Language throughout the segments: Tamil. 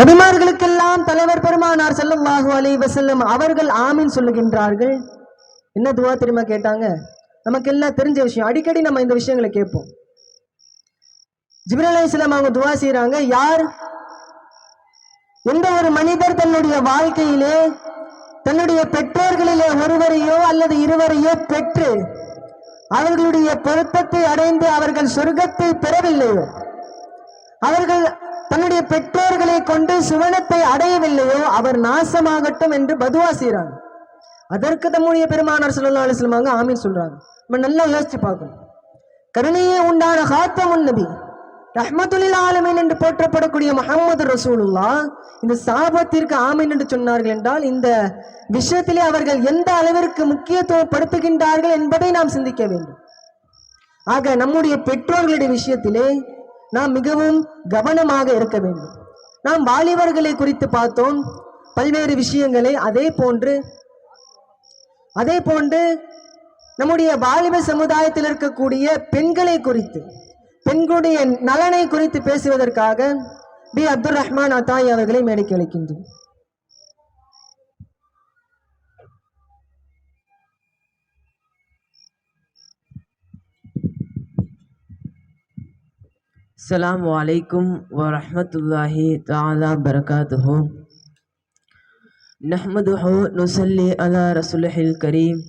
நபிமார்களுக்கெல்லாம் தலைவர் பெருமானார் செல்லும் வாகு அலி வஸல்லம் அவர்கள் ஆமீன் சொல்லுகின்றார்கள். என்ன துவா தெரியுமா கேட்டாங்க? நமக்கு எல்லாம் தெரிஞ்ச விஷயம். அடிக்கடி நம்ம இந்த விஷயங்களை கேட்போம். ஜிப்ரீல் இஸ்லாம் அவங்க துவா செய்யறாங்க யார்? எந்த ஒரு மனிதர் தன்னுடைய வாழ்க்கையிலே தன்னுடைய பெற்றோர்களிலே ஒருவரையோ அல்லது இருவரையோ பெற்று அவர்களுடைய பொருத்தத்தை அடைந்து அவர்கள் சொர்க்கத்தை பெறவில்லையோ அவர்கள் தன்னுடைய பெற்றோர்களை கொண்டு சுவனத்தை அடையவில்லையோ அவர் நாசமாகட்டும் என்று பதுவா செய்கிறாங்க அதற்கு தம்முடைய பெருமானார் ஸல்லல்லாஹு அலைஹி வஸல்லம் ஆமீன் சொல்றாங்க. நம்ம நல்லா யோசிச்சு பார்க்கணும். கருணையே உண்டான ஹாத்தமுன் நபி ரஹ்மத்துலில் ஆலமீன் என்று போற்றப்படக்கூடிய முஹம்மது ரசூலுல்லா இந்த சாபத்திற்கு ஆமீன் என்று சொன்னார்கள் என்றால் இந்த விஷயத்திலே அவர்கள் எந்த அளவிற்கு முக்கியத்துவம் படுத்துகின்றார்கள் என்பதை நாம் சிந்திக்க வேண்டும். ஆக நம்முடைய பெற்றோர்களுடைய விஷயத்திலே நாம் மிகவும் கவனமாக இருக்க வேண்டும். நாம் வாலிபர்களை குறித்து பார்த்தோம். பல்வேறு விஷயங்களை அதே போன்று அதே போன்று நம்முடைய வாலிப சமுதாயத்தில் இருக்கக்கூடிய பெண்களை குறித்து பெண்களுடைய நலனை குறித்து பேசுவதற்காக பி. அப்துல் ரஹ்மான் அத்தாய் அவர்களை மேடைக்கு அழைக்கின்றோம். அஸ்லாம் வலைக்கும் வரமத்துல்லாஹி தாலா பரகாத்துஹோ. நஹமதுஹோ நுசல்லி அலா ரசுலஹில் கரீம்.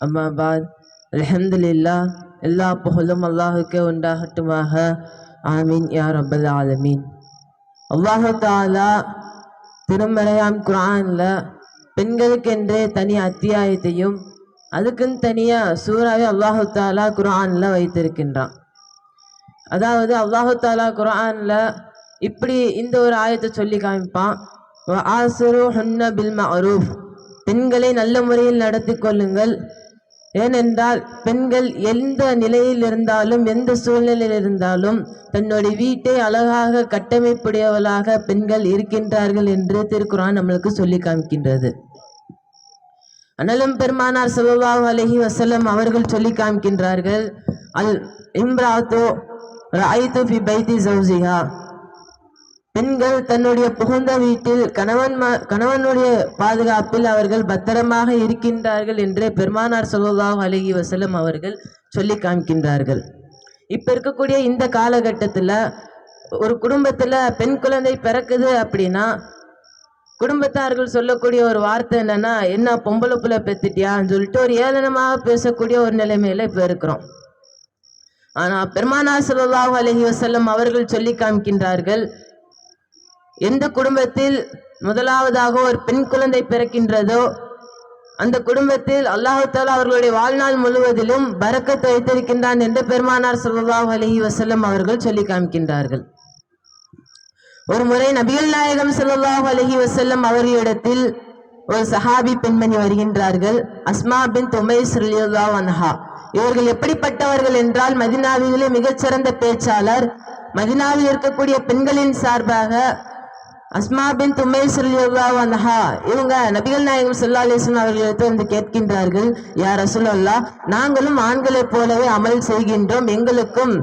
அம்மாபாத் அலஹம்துல்லா எல்லா புகழும் அல்லாஹுக்கே உண்டாகட்டுமாக. ஆமீன் யா ரபல் ஆலமீன். அல்லாஹு தாலா திருமலையாம் குரானில் பெண்களுக்கென்றே தனி அத்தியாயத்தையும் அதுக்குன்னு தனியாக சூறாவே அல்லாஹு தாலா குரானில் வைத்திருக்கின்றான். அதாவது அல்லாஹு தாலா இப்படி இந்த ஒரு ஆயத்தை சொல்லி காமிப்பான். ஆசுரு ஹுன்ன பில் மஅரூஃப். பெண்களை நல்ல முறையில் நடத்தி கொள்ளுங்கள். ஏனென்றால் பெண்கள் எந்த நிலையில் இருந்தாலும் எந்த சூழ்நிலையில் இருந்தாலும் தன்னுடைய வீட்டை அழகாக கட்டமைப்புடையவளாக பெண்கள் இருக்கின்றார்கள் என்று திருக்குரான் நம்மளுக்கு சொல்லி காமிக்கின்றது. அனலும் பெருமானார் ஸல்லல்லாஹு அலஹி வசலம் அவர்கள் சொல்லி காமிக்கின்றார்கள் அல் இம்ராத்தோ ராய்து ஃபி பைத்தி ஜௌஜிஹா பெண்கள் தன்னுடைய புகுந்த வீட்டில் கணவன் கணவனுடைய பாதுகாப்பில் அவர்கள் பத்திரமாக இருக்கின்றார்கள் என்று பெருமானார் சொல்லுல்லாஹ் அலிஹி வசலம் அவர்கள் சொல்லி காமிக்கின்றார்கள். இப்போ இருக்கக்கூடிய இந்த காலகட்டத்தில் ஒரு குடும்பத்தில் பெண் குழந்தை பிறக்குது அப்படின்னா குடும்பத்தார்கள் சொல்லக்கூடிய ஒரு வார்த்தை என்னென்னா என்ன பொம்பளை புள்ள பெத்துட்டியான்னு சொல்லிட்டு ஒரு ஏளனமாக பேசக்கூடிய ஒரு நிலைமையில் இப்போ இருக்கிறோம். ஆனால் பெருமானார் சல்லாஹ் அலஹி வசல்லம் அவர்கள் சொல்லி காமிக்கின்றார்கள் எந்த குடும்பத்தில் முதலாவதாக ஒரு பெண் குழந்தை பிறக்கின்றதோ அந்த குடும்பத்தில் அல்லாஹால அவர்களுடைய வாழ்நாள் முழுவதிலும் பறக்கத்தை வைத்திருக்கின்றான் என்று பெருமானார் சல்லாஹ் அலஹி வசல்லம் அவர்கள் சொல்லி காமிக்கின்றார்கள். ஒரு முறை நபிகள் நாயகம் சல்லாஹ் அலஹி வசல்லம் அவர்களிடத்தில் ஒரு சஹாபி பெண்மணி வருகின்றார்கள் அஸ்மா பின் துமைஸ் அன்ஹா. இவர்கள் எப்படிப்பட்டவர்கள் என்றால் மதினாவிலே மிகச்சிறந்த பேச்சாளர். மதினாவில் இருக்கக்கூடிய பெண்களின் சார்பாக அஸ்மா பின் துமைஸ் ரலியல்லாஹு இவங்க நபிகள் நாயகம் ஸல்லல்லாஹு அலைஹி அவர்களிடத்தில் வந்து கேட்கின்றார்கள் யார் ரசூலல்லாஹ் நாங்களும் ஆண்களைப் போலவே அமல் செய்கின்றோம் எங்களுக்கும்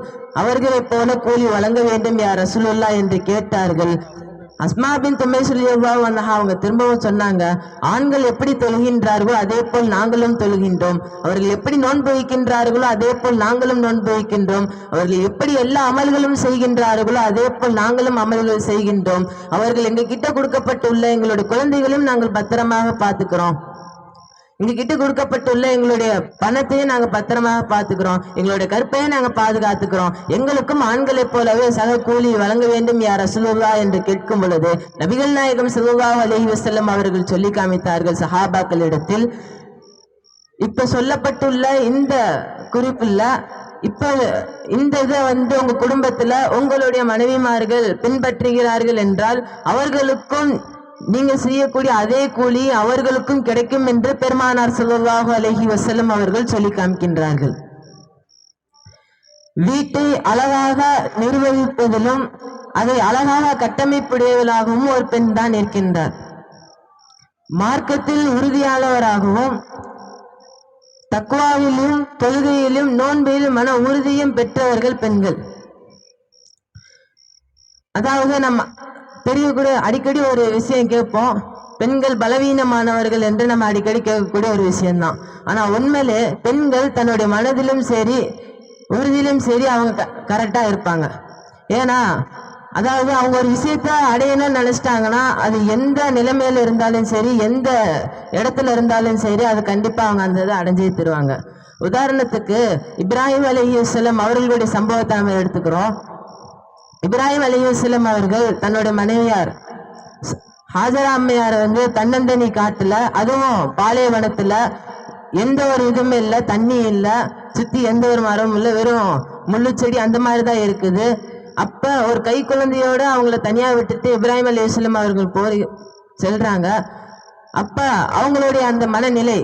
அவர்களைப் போல கூலி வழங்க வேண்டும் யார் ரசூலுல்லா என்று கேட்டார்கள். அஸ்மாபின் பின் துமைஸ் அவங்க திரும்பவும் சொன்னாங்க ஆண்கள் எப்படி தொழுகின்றார்களோ அதே போல் நாங்களும் தொழுகின்றோம். அவர்கள் எப்படி நோன்பு வைக்கின்றார்களோ அதே போல் நாங்களும் நோன்பு வைக்கின்றோம். அவர்கள் எப்படி எல்லா அமல்களும் செய்கின்றார்களோ அதே போல் நாங்களும் அமல்கள் செய்கின்றோம். அவர்கள் எங்க கிட்ட கொடுக்கப்பட்டுள்ள எங்களுடைய குழந்தைகளையும் நாங்கள் பத்திரமாக பார்த்துக்கிறோம். எங்ககிட்ட கொடுக்கப்பட்டுள்ள எங்களுடைய பணத்தையும் நாங்க பத்திரமாக பார்த்துக்கிறோம். எங்களுடைய கற்பையும் நாங்க பாதுகாத்துக்கிறோம். எங்களுக்கும் ஆண்களைப் போலவே சக கூலி வழங்க வேண்டும் யார் அசுலுல்லா என்று கேட்கும் பொழுது நபிகள் நாயகம் ஸல்லல்லாஹு அலஹி வசல்லம் அவர்கள் சொல்லி காமித்தார்கள் சஹாபாக்களிடத்தில். இப்ப சொல்லப்பட்டுள்ள இந்த குறிப்புல இப்ப இந்த இதை வந்து உங்க குடும்பத்துல உங்களுடைய மனைவிமார்கள் பின்பற்றுகிறார்கள் என்றால் அவர்களுக்கும் நீங்க செய்யக்கூடிய அதே கூலி அவர்களுக்கும் கிடைக்கும் என்று பெருமானார் ஸல்லல்லாஹு அழகி வசலம் அவர்கள் சொல்லி காமிக்கின்றார்கள். வீட்டை அழகாக நிர்வகிப்பதிலும் அதை அழகாக கட்டமைப்புடையவளாகவும் ஒரு பெண் தான் இருக்கின்றார். மார்க்கத்தில் உறுதியானவராகவும் தக்குவாவிலும் தொழுகையிலும் நோன்பிலும் மன உறுதியும் பெற்றவர்கள் பெண்கள். அதாவது நம்ம தெரியக்கூடிய அடிக்கடி ஒரு விஷயம் கேட்போம். பெண்கள் பலவீனமானவர்கள் என்று நம்ம அடிக்கடி கேட்கக்கூடிய ஒரு விஷயம்தான். ஆனால் உண்மையிலே பெண்கள் தன்னுடைய மனதிலும் சரி உறுதியிலும் சரி அவங்க கரெக்டாக இருப்பாங்க. ஏன்னா அதாவது அவங்க ஒரு விஷயத்த அடையணும்னு நினைச்சிட்டாங்கன்னா அது எந்த நிலைமையில இருந்தாலும் சரி எந்த இடத்துல இருந்தாலும் சரி அது கண்டிப்பாக அவங்க அந்த இதை அடைஞ்சே தருவாங்க. உதாரணத்துக்கு இப்ராஹிம் அலைஹிஸ்ஸலாம் அவர்களுடைய சம்பவத்தை நம்ம எடுத்துக்கிறோம். இப்ராஹிம் அலைஹிஸ்ஸலாம் அவர்கள் தன்னுடைய மனைவியார் ஹாஜரா அம்மையார் வந்து தன்னந்தனி காட்டுல அதுவும் பாலைவனத்துல எந்த ஒரு இதுவுமே இல்லை தண்ணி இல்லை சுத்தி எந்த ஒரு மரமும் இல்லை வெறும் முள்ளு செடி அந்த மாதிரி தான் இருக்குது. அப்ப ஒரு கை குழந்தையோட அவங்கள தனியா விட்டுட்டு இப்ராஹிம் அலைஹிஸ்ஸலாம் அவர்கள் போய் செல்றாங்க. அப்ப அவங்களுடைய அந்த மனநிலை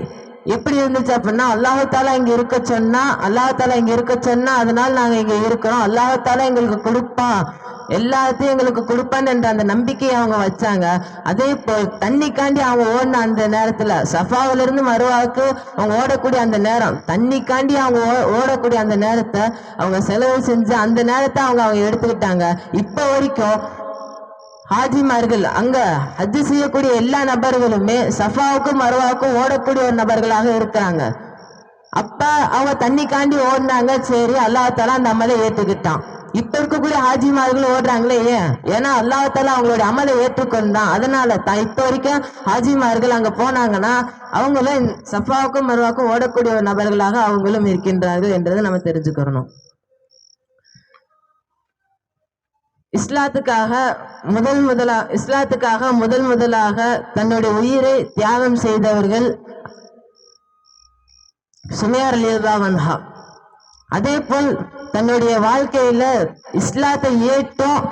எப்படி இருந்துச்சு அப்படின்னா அல்லாஹால இங்க இருக்க சொன்னா அல்லாஹால இங்க இருக்க சொன்னா அதனால நாங்க இங்க இருக்கிறோம். அல்லாஹால எங்களுக்கு கொடுப்பான் எல்லாத்தையும் எங்களுக்கு கொடுப்பான் என்ற அந்த நம்பிக்கையை அவங்க வச்சாங்க. அதே போல் தண்ணிக்காண்டி அவங்க ஓடின அந்த நேரத்துல சஃபாவில இருந்து மறுவாக்கு அவங்க ஓடக்கூடிய அந்த நேரம் தண்ணிக்காண்டி அவங்க ஓ- ஓடக்கூடிய அந்த நேரத்தை அவங்க செலவு செஞ்சு அந்த நேரத்தை அவங்க அவங்க எடுத்துக்கிட்டாங்க. இப்போ வரைக்கும் ஹாஜிமார்கள் அங்க ஹஜ் செய்யக்கூடிய எல்லா நபர்களுமே சஃபாவுக்கும் மருவாவுக்கும் ஓடக்கூடிய ஒரு நபர்களாக இருக்கிறாங்க அப்ப அவங்க தண்ணி காண்டி ஓடினாங்க. சரி அல்லாஹால அந்த அமலை ஏத்துக்கிட்டான். இப்ப இருக்கக்கூடிய ஹாஜிமார்கள் ஓடுறாங்களே ஏன்? ஏன்னா அல்லாஹால அவங்களுடைய அமலை ஏற்றுக்கொண்டான். அதனால தான் இப்ப வரைக்கும் ஹாஜிமார்கள் அங்க போனாங்கன்னா அவங்களும் சஃபாவுக்கும் மருவாவுக்கும் ஓடக்கூடிய ஒரு நபர்களாக அவங்களும் இருக்கின்றார்கள் என்றதை நம்ம தெரிஞ்சுக்கிறணும் இஸ்லாத்துக்காக முதல் முதலா இஸ்லாத்துக்காக முதல் முதலாக தன்னுடைய உயிரை தியாகம் செய்தவர்கள் சுமையார் அலிதாவன்ஹா அதே போல் தன்னுடைய வாழ்க்கையில இஸ்லாத்தை ஏற்றோம்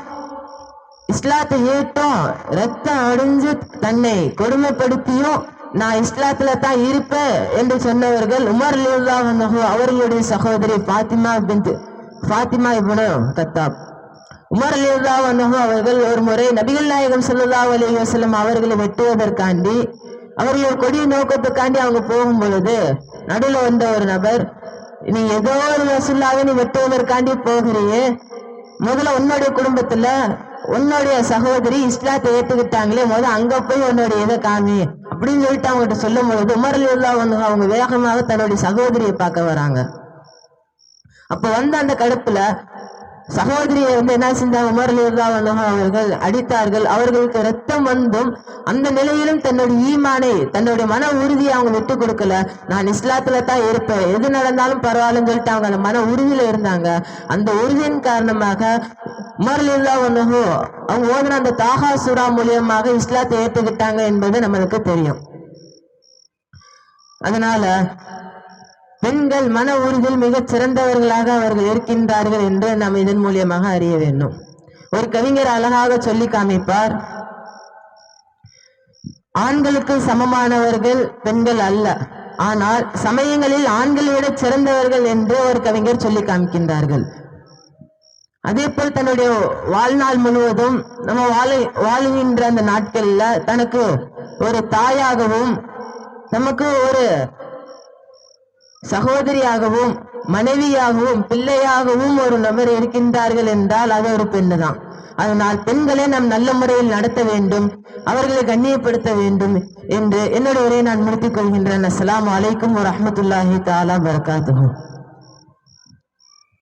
இஸ்லாத்தை ஏற்றோம் ரத்தம் அடிஞ்சு தன்னை கொடுமைப்படுத்தியும் நான் இஸ்லாத்துல தான் இருப்பேன் என்று சொன்னவர்கள் உமர் அலிதாவன்ஹு அவர்களுடைய சகோதரி ஃபாத்திமா பின் ஃபாத்திமா இப்னு கத்தாப். உமர் அலில்லாஹ் அவர்கள் ஒரு முறை நபிகள் நாயகம் சொல்லதா அலைஹி வஸல்லம் அவர்களை வெட்டுவதற்காண்டி அவர்கள் கொடிய நோக்கத்துக்காண்டி அவங்க போகும் பொழுது நடுவில் வந்த ஒரு நபர் நீ ஏதோ ஒரு ரசுல்லாவை நீ வெட்டுவதற்காண்டி போகிறியே. முதல்ல உன்னுடைய குடும்பத்துல உன்னுடைய சகோதரி இஸ்லாத்தை ஏத்துக்கிட்டாங்களே முதல்ல அங்க போய் உன்னுடைய இதை காமி. அப்படின்னு சொல்லிட்டு அவங்ககிட்ட சொல்லும் பொழுது உமர் அலிதா வந்து அவங்க வேகமாக தன்னுடைய சகோதரியை பார்க்க வராங்க. அப்ப வந்த அந்த கடுப்புல சகோதரியை வந்து என்ன செஞ்சாங்க? உமர் ரலியல்லாஹு அவர்கள் அடித்தார்கள். அவர்களுக்கு ரத்தம் வந்தும் அந்த நிலையிலும் தன்னுடைய ஈமானை தன்னுடைய மன உறுதியை அவங்க விட்டு கொடுக்கல. நான் இஸ்லாத்துல தான் இருப்பேன். எது நடந்தாலும் பரவாயில்லன்னு சொல்லிட்டு அவங்க அந்த மன உறுதியில இருந்தாங்க. அந்த உறுதியின் காரணமாக உமர் ரலியல்லாஹு அவங்க ஓதுன அந்த தாகா சுரா மூலியமாக இஸ்லாத்தை ஏற்றுக்கிட்டாங்க என்பது நம்மளுக்கு தெரியும். அதனால பெண்கள் மன உறுதியில் மிகச் சிறந்தவர்களாக அவர்கள் இருக்கின்றார்கள் என்று நாம் இதன் மூலியமாக அறிய வேண்டும். ஒரு கவிஞர் அழகாக சொல்லி காமிப்பார். ஆண்களுக்கு சமமானவர்கள் பெண்கள் அல்ல. ஆனால் சமயங்களில் ஆண்களை விட சிறந்தவர்கள் என்று ஒரு கவிஞர் சொல்லி காமிக்கின்றார்கள். அதே போல் தன்னுடைய வாழ்நாள் முழுவதும் நம்ம வாழ வாழுகின்ற அந்த நாட்கள்ல தனக்கு ஒரு தாயாகவும் நமக்கு ஒரு சகோதரியாகவும் மனைவியாகவும் பிள்ளையாகவும் ஒரு நபர் இருக்கின்றார்கள் என்றால் அது ஒரு பெண்ணு தான் அதனால் பெண்களை நாம் நல்ல முறையில் நடத்த வேண்டும் அவர்களை கண்ணியப்படுத்த வேண்டும் என்று என்னுடைய உரையை நான் முடித்துக் கொள்கின்றேன். அஸ்ஸலாமு அலைக்கும் அஹமத்துல்லாஹி தாலா பரகாத்துஹு